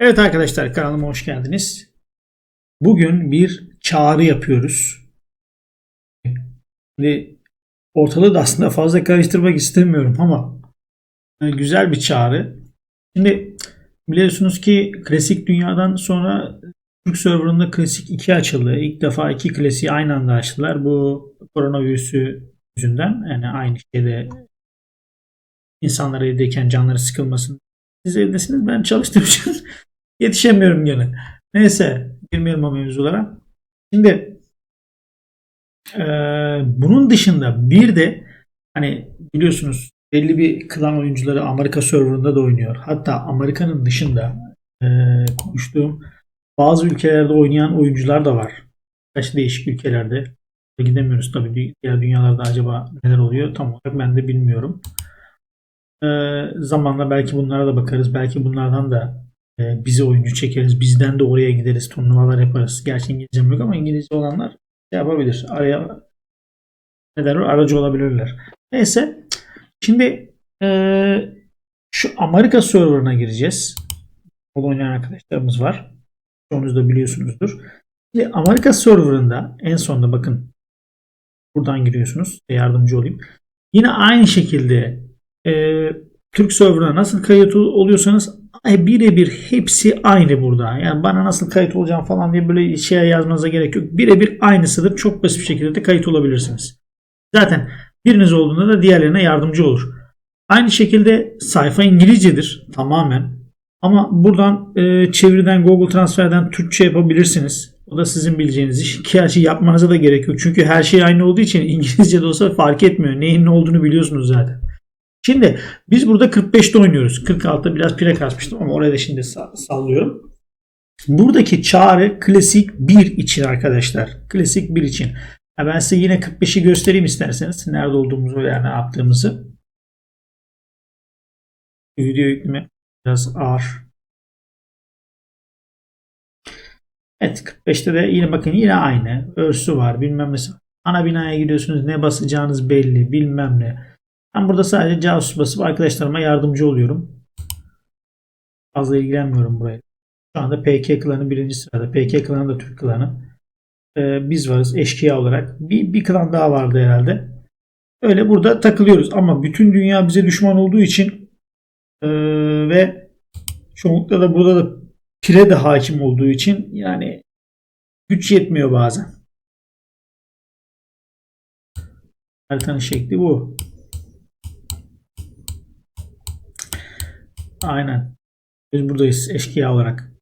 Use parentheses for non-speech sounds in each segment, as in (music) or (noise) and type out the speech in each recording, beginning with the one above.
Evet arkadaşlar kanalıma hoş geldiniz. Bugün bir çağrı yapıyoruz. Şimdi ortalığı da aslında fazla karıştırmak istemiyorum ama e, güzel bir çağrı. Şimdi biliyorsunuz ki klasik dünyadan sonra Türk serverında klasik 2 açıldı. İlk defa iki klasiği aynı anda açtılar. Bu koronavirüsü yüzünden yani aynı şeyde insanlar evdeyken canları sıkılmasın. Siz evdesiniz ben çalıştığım (laughs) için yetişemiyorum gene. Neyse girmeyelim o mevzulara. Şimdi e, bunun dışında bir de hani biliyorsunuz belli bir klan oyuncuları Amerika serverında da oynuyor. Hatta Amerika'nın dışında e, konuştuğum bazı ülkelerde oynayan oyuncular da var. Kaç değişik ülkelerde. Gidemiyoruz tabii. Diğer dünyalarda acaba neler oluyor tam olarak ben de bilmiyorum. E, zamanla belki bunlara da bakarız. Belki bunlardan da e, bize oyuncu çekeriz. Bizden de oraya gideriz. Turnuvalar yaparız. Gerçi İngilizcem yok ama İngilizce olanlar şey yapabilir. Araya ne der o? Aracı olabilirler. Neyse. Şimdi e, şu Amerika serverına gireceğiz. O oynayan arkadaşlarımız var. Çoğunuz da biliyorsunuzdur. Şimdi Amerika serverında en sonunda bakın buradan giriyorsunuz. Yardımcı olayım. Yine aynı şekilde e, Türk serverına nasıl kayıt oluyorsanız birebir hepsi aynı burada. Yani bana nasıl kayıt olacağım falan diye böyle şeye yazmanıza gerek yok. Birebir aynısıdır. Çok basit bir şekilde de kayıt olabilirsiniz. Zaten biriniz olduğunda da diğerlerine yardımcı olur. Aynı şekilde sayfa İngilizcedir tamamen. Ama buradan e, çeviriden Google Transfer'den Türkçe yapabilirsiniz. O da sizin bileceğiniz iş. Ki yapmanıza da gerek yok. Çünkü her şey aynı olduğu için İngilizce de olsa fark etmiyor. Neyin ne olduğunu biliyorsunuz zaten. Şimdi biz burada 45'te oynuyoruz. 46'da biraz pire kasmıştım ama oraya da şimdi sallıyorum. Buradaki çağrı klasik 1 için arkadaşlar. Klasik 1 için. ben size yine 45'i göstereyim isterseniz. Nerede olduğumuzu veya ne yaptığımızı. Video yükleme biraz ağır. Evet 45'te de yine bakın yine aynı. Örsü var bilmem ne. Ana binaya gidiyorsunuz ne basacağınız belli bilmem ne. Ben burada sadece casus basıp arkadaşlarıma yardımcı oluyorum. Fazla ilgilenmiyorum buraya. Şu anda PK klanı birinci sırada. PK klanı da Türk klanı. Ee, biz varız eşkıya olarak. Bir, bir klan daha vardı herhalde. Öyle burada takılıyoruz. Ama bütün dünya bize düşman olduğu için ee, ve çoğunlukla da burada da pire de hakim olduğu için yani güç yetmiyor bazen. Haritanın şekli bu. Aynen. Biz buradayız eşkıya olarak.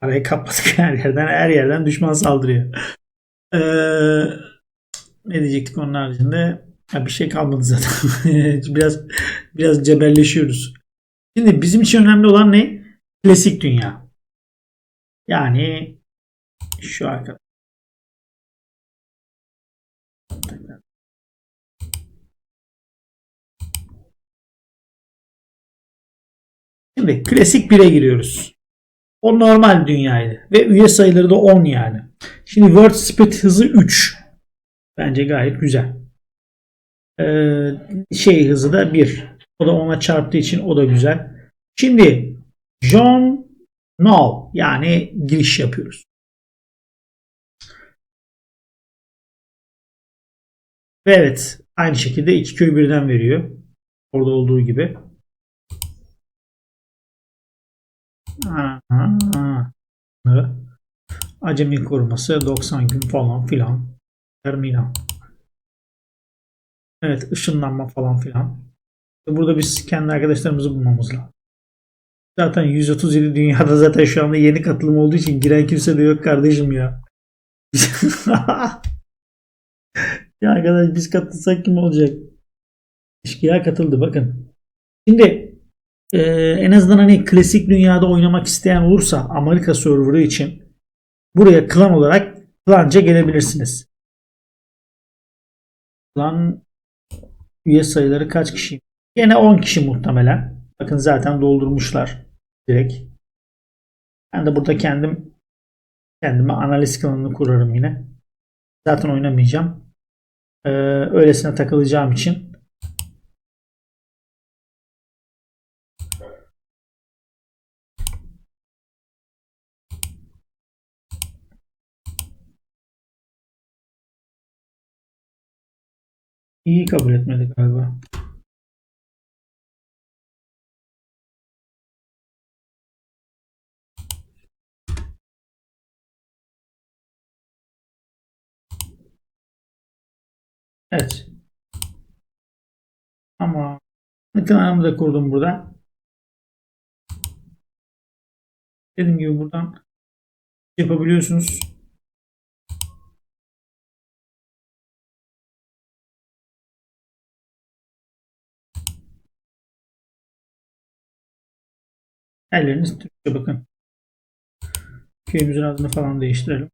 Arayı kapattık (laughs) her yerden. Her yerden düşman saldırıyor. Ee, ne diyecektik onun haricinde? Ya bir şey kalmadı zaten. (laughs) biraz biraz cebelleşiyoruz. Şimdi bizim için önemli olan ne? Klasik dünya. Yani şu arkadaş. Şimdi klasik 1'e giriyoruz. O normal dünyaydı. Ve üye sayıları da 10 yani. Şimdi word speed hızı 3. Bence gayet güzel. Ee, şey hızı da 1. O da 10'a çarptığı için o da güzel. Şimdi John No yani giriş yapıyoruz. Ve evet aynı şekilde iki köy birden veriyor. Orada olduğu gibi. Acemi koruması 90 gün falan filan. Terminal. Evet ışınlanma falan filan. Burada biz kendi arkadaşlarımızı bulmamız lazım. Zaten 137 dünyada zaten şu anda yeni katılım olduğu için giren kimse de yok kardeşim ya. (laughs) ya arkadaş biz katılsak kim olacak? İşkiya katıldı bakın. Şimdi e, en azından hani klasik dünyada oynamak isteyen olursa Amerika serverı için buraya klan olarak klanca gelebilirsiniz. Klan üye sayıları kaç kişi? Yine 10 kişi muhtemelen. Bakın zaten doldurmuşlar direkt. Ben de burada kendim kendime analiz klanını kurarım yine. Zaten oynamayacağım. Ee, öylesine takılacağım için İyi kabul etmedi galiba. Evet. Ama klanımı da kurdum burada. Dediğim gibi buradan yapabiliyorsunuz. Elleriniz Türkçe bakın. Köyümüzün adını falan değiştirelim.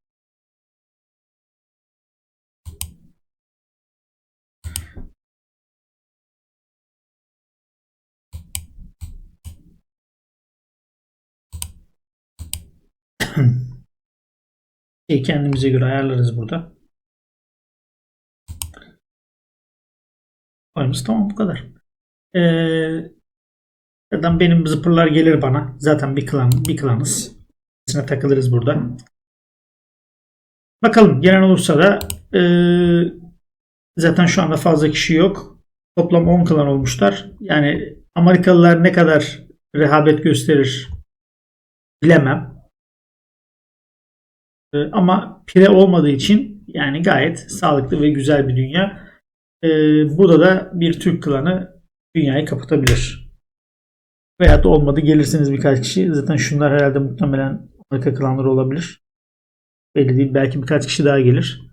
(clears throat) Şey kendimize göre ayarlarız burada. Oyunumuz tamam bu kadar. Ee, zaten benim zıpırlar gelir bana. Zaten bir klan, bir klanız. İçine takılırız burada. Bakalım gelen olursa da ee, zaten şu anda fazla kişi yok. Toplam 10 klan olmuşlar. Yani Amerikalılar ne kadar rehabet gösterir bilemem. Ee, ama pire olmadığı için yani gayet sağlıklı ve güzel bir dünya. Ee, burada da bir Türk klanı dünyayı kapatabilir. Veyahut olmadı gelirsiniz birkaç kişi. Zaten şunlar herhalde muhtemelen Amerika klanları olabilir. Belli değil. Belki birkaç kişi daha gelir.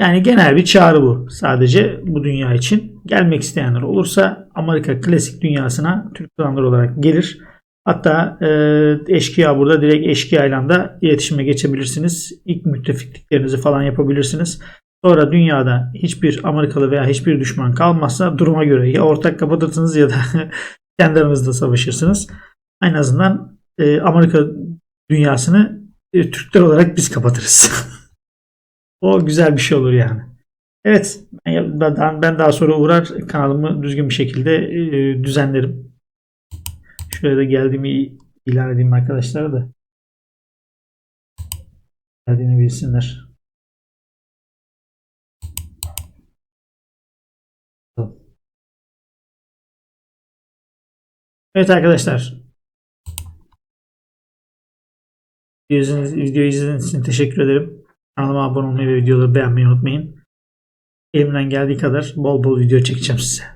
Yani genel bir çağrı bu. Sadece bu dünya için. Gelmek isteyenler olursa Amerika klasik dünyasına Türk klanları olarak gelir. Hatta e, eşkıya burada direkt eşkıya ile de iletişime geçebilirsiniz. İlk müttefikliklerinizi falan yapabilirsiniz. Sonra dünyada hiçbir Amerikalı veya hiçbir düşman kalmazsa duruma göre ya ortak kapatırsınız ya da (laughs) kendi aranızda savaşırsınız. En azından e, Amerika dünyasını e, Türkler olarak biz kapatırız. (laughs) o güzel bir şey olur yani. Evet ben, ben daha sonra uğrar kanalımı düzgün bir şekilde e, düzenlerim. Şuraya da geldiğimi ilan edeyim arkadaşlara da. Geldiğini bilsinler. Evet arkadaşlar. Videoyu izlediğiniz için teşekkür ederim. Kanalıma abone olmayı ve videoları beğenmeyi unutmayın. Elimden geldiği kadar bol bol video çekeceğim size.